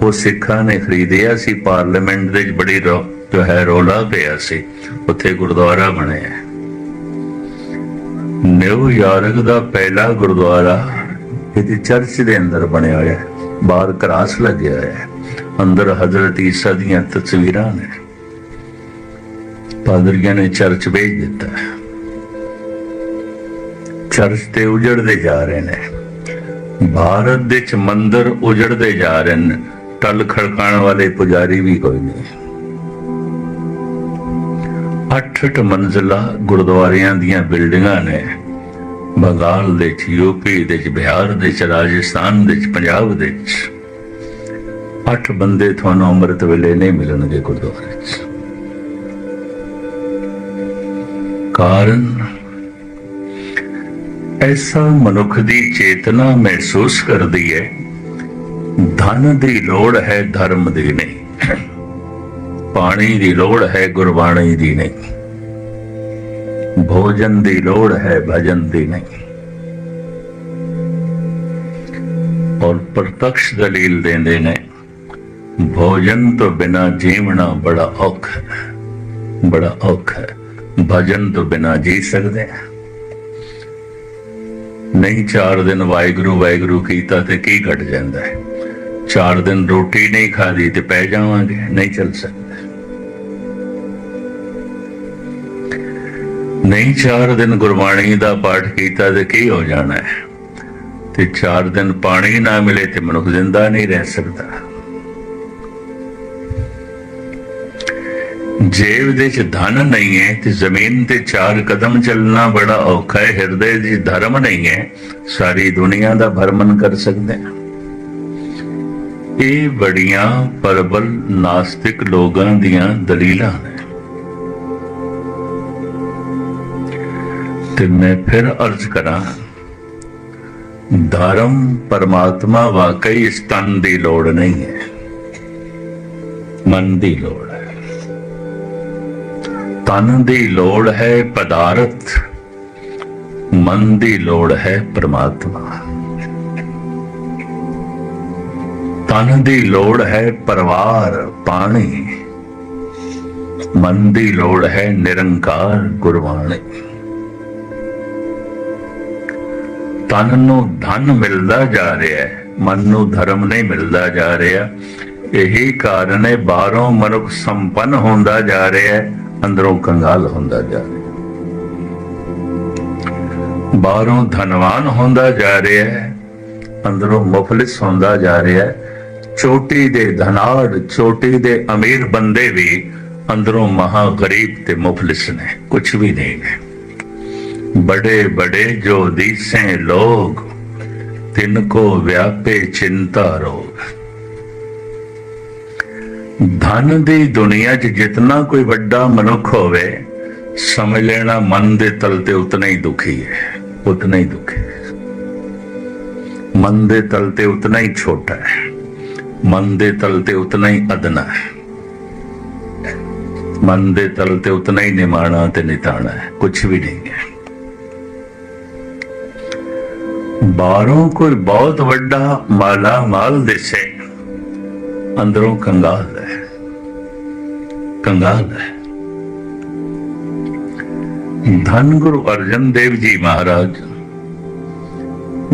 ਉਹ ਸਿੱਖਾਂ ਨੇ ਖਰੀਦਿਆ ਸੀ, ਪਾਰਲੀਮੈਂਟ ਦੇ ਵਿੱਚ ਬੜੀ ਰੌ- ਜੋ ਹੈ ਰੌਲਾ ਪਿਆ ਸੀ। ਉੱਥੇ ਗੁਰਦੁਆਰਾ ਬਣਿਆ ਨਿਊਯਾਰਕ ਦਾ ਪਹਿਲਾ ਗੁਰਦੁਆਰਾ ਇਹਦੀ ਚਰਚ ਦੇ ਅੰਦਰ ਬਣਿਆ ਹੋਇਆ ਹੈ। ਬਾਹਰ ਕਰਾਸ ਲੱਗਿਆ ਹੋਇਆ ਹੈ। ਅੰਦਰ ਹਜ਼ਰਤ ਈਸਾ ਦੀਆਂ ਤਸਵੀਰਾਂ ਨੇ। ਪਾਦਰੀਆਂ ਨੇ ਚਰਚ ਵੇਚ ਦਿੱਤਾ ਚਰਚ ਤੇ ਉਜੜਦੇ ਜਾ ਰਹੇ ਨੇ। ਭਾਰਤ ਦੇ ਚ ਮੰਦਰ ਉਜੜਦੇ ਜਾ ਰਹੇ ਨੇ। ਟਲ ਖੜਕਾਣ ਵਾਲੇ ਪੁਜਾਰੀ ਵੀ ਕੋਈ ਨਹੀਂ। ਅੱਠ ਅੱਠ ਮੰਜ਼ਲਾ ਗੁਰਦੁਆਰਿਆਂ ਦੀਆਂ ਬਿਲਡਿੰਗਾਂ ਨੇ ਬੰਗਾਲ ਦੇ ਵਿੱਚ ਯੂਪੀ ਦੇ ਚ, ਬਿਹਾਰ ਦੇ ਵਿੱਚ ਰਾਜਸਥਾਨ ਦੇ ਚ, ਪੰਜਾਬ ਦੇ ਚ ਅੱਠ ਬੰਦੇ ਤੁਹਾਨੂੰ ਅੰਮ੍ਰਿਤ ਵੇਲੇ ਨਹੀਂ ਮਿਲਣਗੇ ਗੁਰਦੁਆਰੇ ਚ। ਕਾਰਨ? ਐਸਾ ਮਨੁੱਖ ਦੀ ਚੇਤਨਾ ਮਹਿਸੂਸ ਕਰਦੀ ਹੈ, ਧਨ ਦੀ ਲੋੜ ਹੈ, ਧਰਮ ਦੀ ਨਹੀਂ। ਪਾਣੀ ਦੀ ਲੋੜ ਹੈ, ਗੁਰਬਾਣੀ ਦੀ ਨਹੀਂ। ਭੋਜਨ ਦੀ ਲੋੜ ਹੈ, ਭਜਨ ਦੀ ਨਹੀਂ। ਔਰ ਪ੍ਰਤੱਖ ਦਲੀਲ ਦਿੰਦੇ ਨੇ, ਭੋਜਨ ਤੋਂ ਬਿਨਾ ਜੀਵਣਾ ਬੜਾ ਔਖਾ ਹੈ। ਬੜਾ ਔਖਾ ਹੈ। ਭਜਨ ਤੋਂ ਬਿਨਾ ਜੀ ਸਕਦੇ ਹਾਂ ਨਹੀਂ, ਚਾਰ ਦਿਨ ਵਾਹਿਗੁਰੂ ਵਾਹਿਗੁਰੂ ਕੀਤਾ ਤੇ ਕੀ ਘਟ ਜਾਂਦਾ ਹੈ? ਚਾਰ ਦਿਨ ਰੋਟੀ ਨਹੀਂ ਖਾਦੀ ਤੇ ਪੈ ਜਾਵਾਂਗੇ, ਨਹੀਂ ਚੱਲ ਸਕਦਾ। ਨਹੀਂ, ਚਾਰ ਦਿਨ ਗੁਰਬਾਣੀ ਦਾ ਪਾਠ ਕੀਤਾ ਤੇ ਕੀ ਹੋ ਜਾਣਾ ਹੈ? ਤੇ ਚਾਰ ਦਿਨ ਪਾਣੀ ਨਾ ਮਿਲੇ ਤੇ ਮਨੁੱਖ ਜ਼ਿੰਦਾ ਨਹੀਂ ਰਹਿ ਸਕਦਾ। ਜੇਬ ਦੇ ਚ ਧਨ ਨਹੀਂ ਹੈ ਤੇ ਜ਼ਮੀਨ ਤੇ ਚਾਰ ਕਦਮ ਚੱਲਣਾ ਬੜਾ ਔਖਾ ਹੈ। ਹਿਰਦੇ ਦੀ ਧਰਮ ਨਹੀਂ ਹੈ, ਸਾਰੀ ਦੁਨੀਆ ਦਾ ਭਰਮਨ ਕਰ ਸਕਦੇ ਹਾਂ। ਇਹ ਬੜੀਆਂ ਪਰਬਲ ਨਾਸਤਿਕ ਲੋਕਾਂ ਦੀਆਂ ਦਲੀਲਾਂ ਨੇ। ਤੇ ਮੈਂ ਫਿਰ ਅਰਜ਼ ਕਰਾਂ ਧਰਮ ਪਰਮਾਤਮਾ ਵਾਕਈ ਇਸ ਤਨ ਦੀ ਲੋੜ ਨਹੀਂ ਹੈ ਮਨ ਦੀ ਲੋੜ ਹੈ ਤਨ ਦੀ ਲੋੜ ਹੈ ਪਦਾਰਥ ਮਨ ਦੀ ਲੋੜ ਹੈ ਪ੍ਰਮਾਤਮਾ ਤਨ ਦੀ ਲੋੜ ਹੈ ਪਰਿਵਾਰ ਪਾਣੀ ਮਨ ਦੀ ਲੋੜ ਹੈ ਨਿਰੰਕਾਰ ਤਨ ਨੂੰ ਧਨ ਮਿਲਦਾ ਜਾ ਰਿਹਾ ਹੈ, ਮਨ ਨੂੰ ਧਰਮ ਨਹੀਂ ਮਿਲਦਾ ਜਾ ਰਿਹਾ। ਇਹੀ ਕਾਰਨ ਹੈ, ਬਾਹਰੋਂ ਮਨੁੱਖ ਸੰਪੰਨ ਹੁੰਦਾ ਜਾ ਰਿਹਾ ਹੈ, ਅੰਦਰੋਂ ਕੰਗਾਲ ਹੁੰਦਾ ਜਾ ਰਿਹਾ ਬਾਹਰੋਂ ਧਨਵਾਨ ਹੁੰਦਾ ਜਾ ਰਿਹਾ ਹੈ, ਅੰਦਰੋਂ ਮੁਫਲਿਸ ਹੁੰਦਾ ਜਾ ਰਿਹਾ ਹੈ। ਚੋਟੀ ਦੇ ਧਨਾੜ, ਚੋਟੀ ਦੇ ਅਮੀਰ ਬੰਦੇ ਵੀ ਅੰਦਰੋਂ ਮਹਾ ਗਰੀਬ ਤੇ ਮੁਫਲਿਸ ਨੇ ਕੁਝ ਵੀ ਨਹੀਂ ਨੇ। बड़े बड़े जो दिसे लोग तिनको व्यापे चिंता रोग ਧਨ ਦੀ ਦੁਨੀਆ 'ਚ ਜਿੰਨਾ ਕੋਈ ਵੱਡਾ ਮਨੁੱਖ ਹੋਵੇ ਸਮਝ ਲੈਣਾ ਮਨ ਦੇ ਤਲ ਤੇ ਉਤਨਾ ਹੀ ਦੁਖੀ ਹੈ ਉਤਨਾ ਹੀ ਦੁਖੀ ਹੈ ਮਨ ਦੇ ਤਲ ਤੇ ਉਤਨਾ ਹੀ ਛੋਟਾ ਹੈ ਮਨ ਦੇ ਤਲ ਤੇ ਉਤਨਾ ਹੀ ਅਦਨਾ ਹੈ ਮਨ ਦੇ ਤਲ ਤੇ ਉਤਨਾ ਹੀ ਨਿਮਾਣਾ ਤੇ ਨਿਤਾਣਾ ਹੈ ਕੁਝ ਵੀ ਨਹੀਂ ਹੈ ਬਾਹਰੋਂ ਕੋਈ ਬਹੁਤ ਵੱਡਾ ਮਾਲਾ ਮਾਲ ਦਿਸੇ। ਅੰਦਰੋਂ ਕੰਗਾਲ ਹੈ। ਕੰਗਾਲ ਹੈ। ਧੰਨ ਗੁਰੂ ਅਰਜਨ ਦੇਵ ਜੀ ਮਹਾਰਾਜ,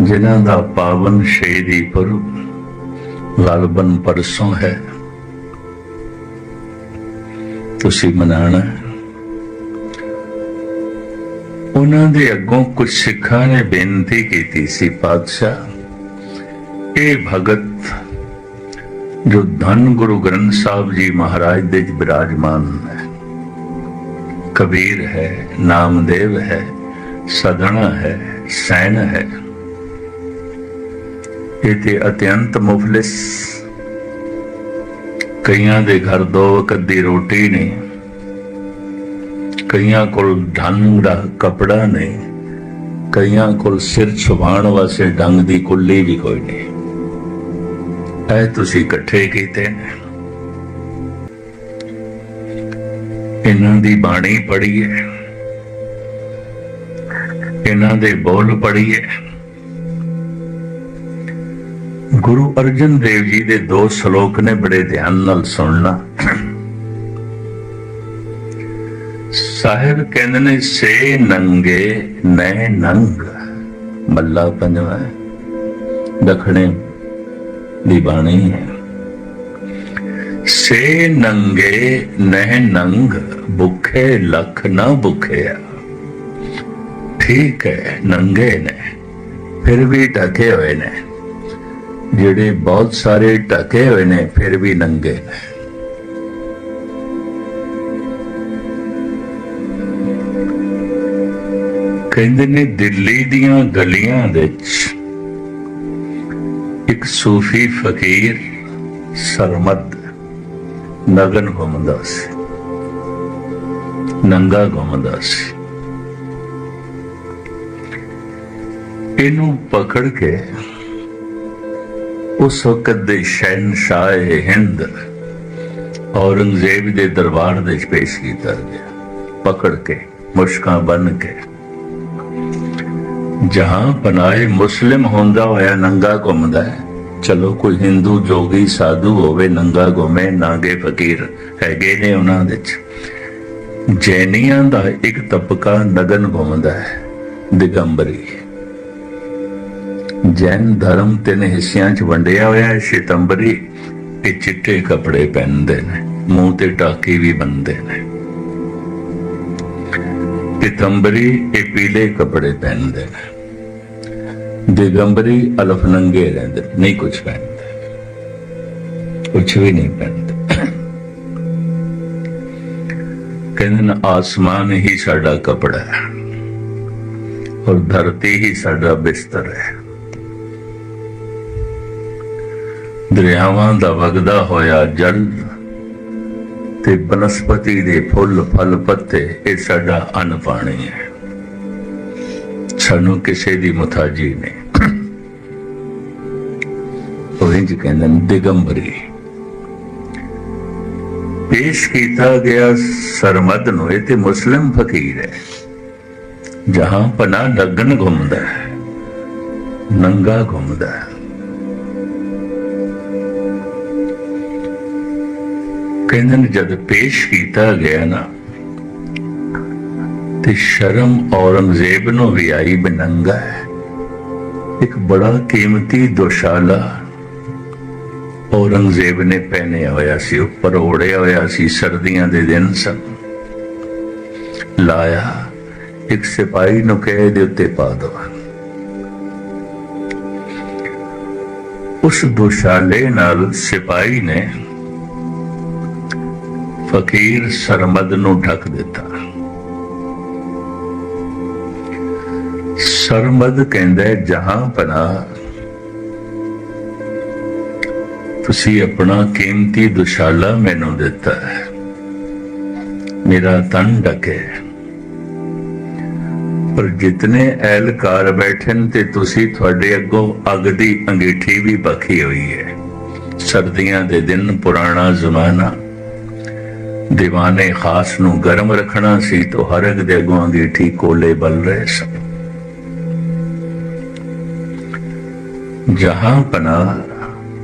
ਜਿਨ੍ਹਾਂ ਦਾ ਪਾਵਨ ਸ਼ਹੀਦੀ ਪੁਰਬ ਗਲਬਨ ਪਰਸੋਂ ਹੈ। ਤੁਸੀਂ ਮਨਾਣਾ ਉਹਨਾਂ ਦੇ ਅੱਗੋਂ ਕੁਝ ਸਿੱਖਾਂ ਨੇ ਬੇਨਤੀ ਕੀਤੀ ਸੀ ਪਾਤਸ਼ਾਹ। ਇਹ ਭਗਤ ਜੋ ਧੰਨ ਗੁਰੂ ਗ੍ਰੰਥ ਸਾਹਿਬ ਜੀ ਮਹਾਰਾਜ ਦੇ ਵਿੱਚ ਬਿਰਾਜਮਾਨ ਹੈ, ਕਬੀਰ ਹੈ, ਨਾਮਦੇਵ ਹੈ ਸਦਣਾ ਹੈ, ਸੈਨ ਹੈ। ਇਹ ਤੇ ਅਤਿਅੰਤ ਮੁਫਲਿਸ। ਕਈਆਂ ਦੇ ਘਰ ਦੋ ਵਕਤ ਦੀ ਰੋਟੀ ਨਹੀਂ। ਕਈਆਂ ਕੋਲ ਧਨ ਦਾ ਕਪੜਾ ਨਹੀਂ, ਕਈਆਂ ਕੋਲ ਸਿਰ ਛੁਪਾਉਣ ਵਾਸਤੇ ਡੰਗ ਦੀ ਕੁੱਲੀ ਵੀ ਕੋਈ ਨਹੀਂ। ਇਹ ਤੁਸੀਂ ਇਕੱਠੇ ਕੀਤੇ ਨੇ। ਇਹਨਾਂ ਦੀ ਬਾਣੀ ਪੜ੍ਹੀਏ ਇਹਨਾਂ ਦੇ ਬੋਲ ਪੜ੍ਹੀਏ ਗੁਰੂ ਅਰਜਨ ਦੇਵ ਜੀ ਦੇ ਦੋ ਸ਼ਲੋਕ ਨੇ ਬੜੇ ਧਿਆਨ ਨਾਲ ਸੁਣਨਾ। ਸਾਹਿਬ ਕਹਿੰਦੇ ਨੇ, ਸੇ ਨੰਗੇ ਨੈ ਨੰਗ। ਮੱਲਾ ਪੰਜਵਾ ਦਖਣੇ ਦੀ ਬਾਣੀ ਹੈ। ਸੇ ਨੰਗੇ ਨਹਿ ਨੰਗ, ਭੁੱਖੇ ਲਖ ਨਾ ਭੁੱਖਿਆ। ਠੀਕ ਹੈ, ਨੰਗੇ ਨੇ। ਫਿਰ ਵੀ ਢਕੇ ਹੋਏ ਨੇ। ਜਿਹੜੇ ਬਹੁਤ ਸਾਰੇ ਢਕੇ ਹੋਏ ਨੇ, ਫਿਰ ਵੀ ਨੰਗੇ ਨੇ। ਕਹਿੰਦੇ ਨੇ ਦਿੱਲੀ ਦੀਆਂ ਗਲੀਆਂ ਵਿੱਚ ਇੱਕ ਸੂਫੀ ਫਕੀਰ ਸਰਮਦ ਨਗਨ ਘੁੰਮਦਾ ਸੀ, ਨੰਗਾ ਘੁੰਮਦਾ ਸੀ। ਇਹਨੂੰ ਪਕੜ ਕੇ ਉਸ ਵਕਤ ਦੇ ਸ਼ਹਿਨशाह ਹਿੰਦ ਔਰੰਗਜ਼ੇਬ ਦੇ ਦਰਬਾਰ ਦੇ ਵਿੱਚ ਪੇਸ਼ ਕੀਤਾ ਗਿਆ। ਪਕੜ ਕੇ, ਮੁਸ਼ਕਾਂ ਬੰਨ ਕੇ। ਜਹਾਂ ਪਨਾਏ ਮੁਸਲਿਮ ਹੁੰਦਾ ਹੋਇਆ ਨੰਗਾ ਘੁੰਮਦਾ ਹੈ। ਚਲੋ ਕੋਈ ਹਿੰਦੂ, ਜੋਗੀ, ਸਾਧੂ ਹੋਵੇ ਨੰਗਾ ਘੁੰਮੇ, ਨਾਗੇ ਫਕੀਰ ਹੈਗੇ ਨੇ ਉਹਨਾਂ ਦੇ ਚ ਜੈਨੀਆਂ ਦਾ ਇੱਕ ਤਬਕਾ ਨਗਨ ਘੁੰਮਦਾ ਹੈ, ਦਿਗੰਬਰੀ। ਜੈਨ ਧਰਮ ਤਿੰਨ ਹਿੱਸਿਆਂ ਚ ਵੰਡਿਆ ਹੋਇਆ ਹੈ, ਸ਼ਿਤੰਬਰੀ ਇਹ ਚਿੱਟੇ ਕੱਪੜੇ ਪਹਿਨਦੇ ਨੇ, ਮੂੰਹ ਤੇ ਟਾਕੀ ਵੀ ਬੰਨਦੇ ਨੇ। ਪਿਤੰਬਰੀ ਇਹ ਪੀਲੇ ਕੱਪੜੇ ਪਹਿਨਦੇ ਨੇ। ਦਿਗੰਬਰੀ ਅਲਫ ਨੰਗੇ ਰਹਿੰਦੇ ਨਹੀਂ ਕੁਝ ਪਹਿਨਦੇ। ਕੁਝ ਵੀ ਨਹੀਂ ਪਹਿਨਦੇ। ਕਹਿੰਦੇ ਨੇ, ਆਸਮਾਨ ਹੀ ਸਾਡਾ ਕਪੜਾ ਹੈ ਔਰ ਧਰਤੀ ਹੀ ਸਾਡਾ ਬਿਸਤਰ ਹੈ। ਦਰਿਆਵਾਂ ਦਾ ਵਗਦਾ ਹੋਇਆ ਜਲ ਤੇ ਬਨਸਪਤੀ ਦੇ ਫੁੱਲ ਫਲ ਪੱਤੇ ਇਹ ਸਾਡਾ ਅੰਨ ਪਾਣੀ ਹੈ। ਸਾਨੂੰ ਕਿਸੇ ਦੀ ਮੁਤਾਜੀ ਨਹੀਂ। ਉਹ ਇੰਜ ਕਹਿੰਦੇ ਨੇ, ਦਿਗੰਬਰੀ। ਪੇਸ਼ ਕੀਤਾ ਗਿਆ ਸਰਮਦ ਨੂੰ, ਇਹ ਤੇ ਮੁਸਲਿਮ ਫਕੀਰ ਹੈ। ਜਹਾਂ ਪਨਾ ਨਗਨ ਘੁੰਮਦਾ ਹੈ, ਨੰਗਾ ਘੁੰਮਦਾ ਹੈ। ਕਹਿੰਦੇ ਨੇ, ਜਦ ਪੇਸ਼ ਕੀਤਾ ਗਿਆ ਨਾ, ਤੇ ਸ਼ਰਮ ਔਰੰਗਜ਼ੇਬ ਨੂੰ ਵੀ ਆਈ ਬਨੰਗਾ ਹੈ। ਇੱਕ ਬੜਾ ਕੀਮਤੀ ਦੁਸ਼ਾਲਾ ਔਰੰਗਜ਼ੇਬ ਨੇ ਪਹਿਨਿਆ ਹੋਇਆ ਸੀ, ਉੱਪਰ ਓੜਿਆ ਹੋਇਆ ਸੀ, ਸਰਦੀਆਂ ਦੇ ਦਿਨ ਸਨ। ਲਾਇਆ, ਇੱਕ ਸਿਪਾਹੀ ਨੂੰ ਕਹੇ ਦੇ ਉੱਤੇ ਪਾ ਦਵਾ ਉਸ ਦੁਸ਼ਾਲੇ ਨਾਲ ਸਿਪਾਹੀ ਨੇ ਫਕੀਰ ਸਰਮਦ ਨੂੰ ਢੱਕ ਦਿੱਤਾ। ਸਰਮਦ ਕਹਿੰਦਾ, ਜਹਾਂ ਪਨਾ ਤੁਸੀਂ ਆਪਣਾ ਕੀਮਤੀ ਦੁਸ਼ਾਲਾ ਮੈਨੂੰ ਦਿੱਤਾ ਹੈ। ਮੇਰਾ ਤਨ ਢਕੇ ਪਰ ਜਿਤਨੇ ਐਲਕਾਰ ਬੈਠੇ ਨੇ ਤੇ ਤੁਸੀਂ ਤੁਹਾਡੇ ਅੱਗੋਂ ਅੱਗ ਦੀ ਅੰਗੀਠੀ ਵੀ ਬਖੀ ਹੋਈ ਹੈ। ਸਰਦੀਆਂ ਦੇ ਦਿਨ ਪੁਰਾਣਾ ਜ਼ਮਾਨਾ ਦੀਵਾਨੇ ਖਾਸ ਨੂੰ ਗਰਮ ਰੱਖਣਾ ਸੀ ਤਾਂ ਹਰ ਇੱਕ ਦੇ ਅੱਗੋਂ ਅੰਗੀਠੀ ਕੋਲੇ ਬਲ ਰਹੇ ਸਨ ਜਹਾਂ ਪਨਾ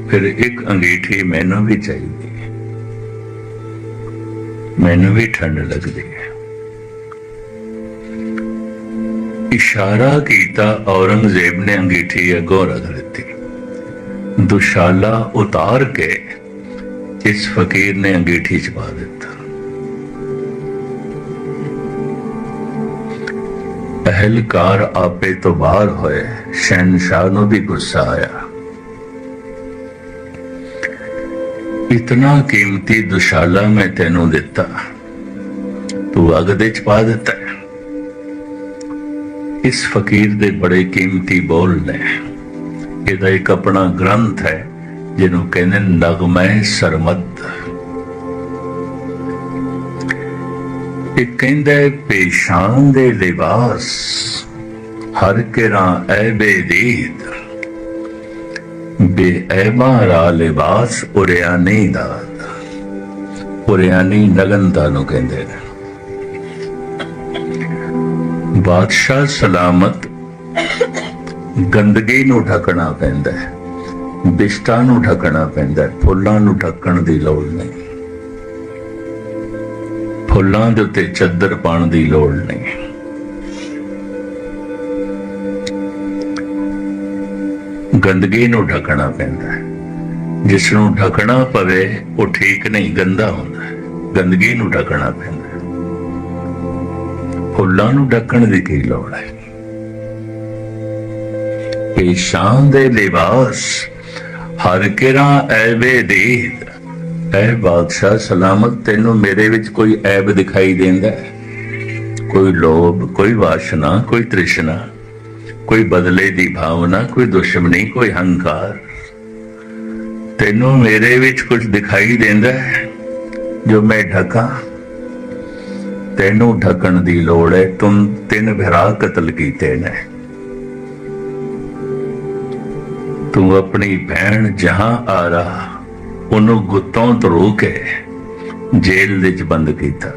ਫਿਰ ਇੱਕ ਅੰਗੀਠੀ ਮੈਨੂੰ ਵੀ ਚਾਹੀਦੀ ਹੈ ਮੈਨੂੰ ਵੀ ਠੰਡ ਲੱਗਦੀ ਹੈ ਇਸ਼ਾਰਾ ਕੀਤਾ ਔਰੰਗਜ਼ੇਬ ਨੇ ਅੰਗੀਠੀ ਅੱਗੋਂ ਰੱਖ ਦਿੱਤੀ ਦੁਸ਼ਾਲਾ ਉਤਾਰ ਕੇ ਇਸ ਫਕੀਰ ਨੇ ਅੰਗੀਠੀ ਚ ਪਾ ਦਿੱਤਾ ਅਹਲਕਾਰ ਆਪੇ ਤੋਂ ਬਾਹਰ ਹੋਏ ਸ਼ਹਿਨशाह ਨੂੰ ਵੀ ਗੁੱਸਾ ਆਇਆ। ਇਤਨਾ ਕੀਮਤੀ ਦੁਸ਼ਾਲਾ ਮੈਂ ਤੈਨੂੰ ਦਿੱਤਾ, ਤੂੰ ਅਗ ਦੇ ਚ ਪਾ ਦਿੱਤਾ ਇਸ ਫਕੀਰ ਦੇ ਬੜੇ ਕੀਮਤੀ ਬੋਲ ਨੇ, ਇਹਦਾ ਇੱਕ ਆਪਣਾ ਗ੍ਰੰਥ ਹੈ, ਜਿਹਨੂੰ ਕਹਿੰਦੇ ਨਗਮੈ ਸਰਮਦ। ਇਹ ਕਹਿੰਦਾ ਪੇਸ਼ਾਨ ਦੇ ਲਿਬਾਸ, ਹਰ ਕਿਰਾਂ ਐ ਬੇਦੀਦ। ਬੇ ਐਬਾ ਰਾ ਲਿਬਾਸ ਉਰਿਆ ਨਹੀਂ ਦਾ ਉਰਿਆ ਨਹੀਂ ਨਗਨਤਾ ਨੂੰ ਕਹਿੰਦੇ ਨੇ। ਬਾਦਸ਼ਾਹ ਸਲਾਮਤ ਗੰਦਗੀ ਨੂੰ ਢਕਣਾ ਪੈਂਦਾ ਹੈ, ਬਿਸ਼ਟਾਂ ਨੂੰ ਢਕਣਾ ਪੈਂਦਾ ਹੈ, ਫੁੱਲਾਂ ਨੂੰ ਢੱਕਣ ਦੀ ਲੋੜ ਨਹੀਂ। ਫੁੱਲਾਂ ਦੇ ਉੱਤੇ ਚੱਦਰ ਪਾਉਣ ਦੀ ਲੋੜ ਨਹੀਂ। ਗੰਦਗੀ ਨੂੰ ਢਕਣਾ ਪੈਂਦਾ ਹੈ। ਜਿਸ ਨੂੰ ਢਕਣਾ ਪਵੇ, ਉਹ ਠੀਕ ਨਹੀਂ, ਗੰਦਾ ਹੁੰਦਾ ਹੈ। ਗੰਦਗੀ ਨੂੰ ਢਕਣਾ ਪੈਂਦਾ ਹੈ। ਫੁੱਲਾਂ ਨੂੰ ਢੱਕਣ ਦੀ ਕੀ ਲੋੜ ਹੈ? ਪੇਸ਼ਾਨ ਦੇ ਲਿਬਾਸ, ਹਰ ਕਿਰਾਂ ਐਬੇ ਦੀਦ ਐ ਬਾਦਸ਼ਾਹ, ਸਲਾਮਤ ਤੈਨੂੰ ਮੇਰੇ ਵਿੱਚ ਕੋਈ ਐਬ ਦਿਖਾਈ ਦਿੰਦਾ ਹੈ? ਕੋਈ ਲੋਭ, ਕੋਈ ਵਾਸ਼ਨਾ, ਕੋਈ ਤ੍ਰਿਸ਼ਨਾ, ਕੋਈ ਬਦਲੇ ਦੀ ਭਾਵਨਾ, ਕੋਈ ਦੁਸ਼ਮਣੀ, ਕੋਈ ਹੰਕਾਰ ਤੈਨੂੰ ਮੇਰੇ ਵਿੱਚ ਕੁਝ ਦਿਖਾਈ ਦਿੰਦਾ ਹੈ? ਜੋ ਮੈਂ ਢਕਾਂ, ਤੈਨੂੰ ਢਕਣ ਦੀ ਲੋੜ ਹੈ ਤੂੰ ਤਿੰਨ ਭਰਾ ਕਤਲ ਕੀਤੇ ਨੇ। ਤੂੰ ਆਪਣੀ ਭੈਣ ਜਹਾਂ ਆ ਰਹਾ ਉਹਨੂੰ ਗੁੱਤੋਂ ਧਰੂ ਕੇ ਜੇਲ੍ਹ ਵਿੱਚ ਬੰਦ ਕੀਤਾ।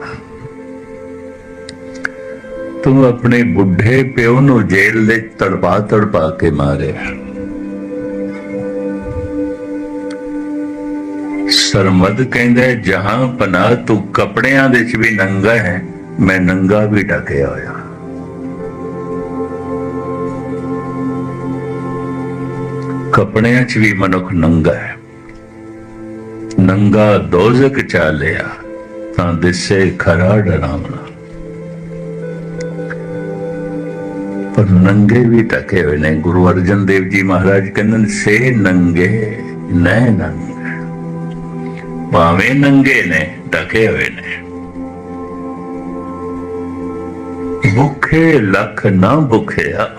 ਤੂੰ ਆਪਣੇ ਬੁੱਢੇ ਪਿਓ ਨੂੰ ਜੇਲ੍ਹ ਵਿੱਚ ਤੜਪਾ ਤੜਪਾ ਕੇ ਮਾਰਿਆ। ਸਰਮਦ ਕਹਿੰਦਾ, ਜਹਾਂ ਪਨਾਹ ਤੂੰ ਕਪੜਿਆਂ ਦੇ ਵਿੱਚ ਵੀ ਨੰਗਾ ਹੈ, ਮੈਂ ਨੰਗਾ ਵੀ ਢਕਿਆ ਹੋਇਆ। ਕਪੜਿਆਂ 'ਚ ਵੀ ਮਨੁੱਖ ਨੰਗਾ ਹੈ। ਨੰਗਾ ਦੋਜ਼ਕ ਚਾਲਿਆ ਤਾਂ ਦਿਸੇ ਖਰਾ ਡਰਾਵਣਾ। ਪਰ ਨੰਗੇ ਵੀ ਟਕੇ ਹੋਏ ਨੇ ਗੁਰੂ ਅਰਜਨ ਦੇਵ ਜੀ ਮਹਾਰਾਜ, ਕਹਿੰਦੇ ਸੇ ਨੰਗੇ, ਨੈ ਨੰਗੇ। ਭਾਵੇਂ ਨੰਗੇ ਨੇ ਟਕੇ ਹੋਏ ਨੇ। ਭੁੱਖੇ ਲੱਖ ਨਾ ਭੁੱਖਿਆ,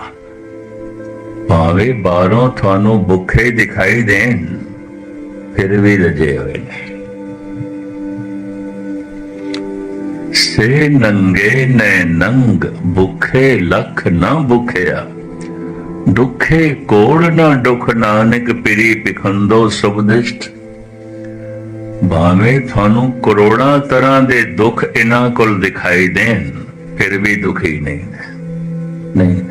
ਭਾਵੇਂ ਬਾਹਰੋਂ ਤੁਹਾਨੂੰ ਭੁੱਖੇ ਦਿਖਾਈ ਦੇਣ। ਫਿਰ ਵੀ ਰਜੇ ਹੋਏ ਨੇ। ਸੇ ਨੰਗੇ ਨੈ ਨੰਗ, ਭੁੱਖੇ ਲੱਖ ਨਾ ਭੁੱਖਿਆ। ਦੁਖੇ ਕੋੜ ਨਾ ਦੁਖ, ਨਾਨਕ ਪਿਰੀ ਪਿਖੰਦੋ ਸੁਬਦਿਸ਼ਟ ਭਾਵੇਂ ਤੁਹਾਨੂੰ ਕਰੋੜਾਂ ਤਰ੍ਹਾਂ ਦੇ ਦੁੱਖ ਇਹਨਾਂ ਕੋਲ ਦਿਖਾਈ ਦੇਣ, ਫਿਰ ਵੀ ਦੁਖੀ ਨਹੀਂ। ਨਹੀਂ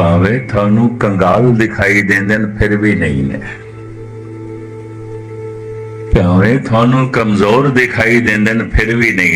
ਭਾਵੇਂ ਤੁਹਾਨੂੰ ਕੰਗਾਲ ਦਿਖਾਈ ਦਿੰਦੇ ਨੇ ਫਿਰ ਵੀ ਨਹੀਂ ਨੇ। ਭਾਵੇਂ ਤੁਹਾਨੂੰ ਕਮਜ਼ੋਰ ਦਿਖਾਈ ਦਿੰਦੇ ਨੇ ਫਿਰ ਵੀ ਨਹੀਂ।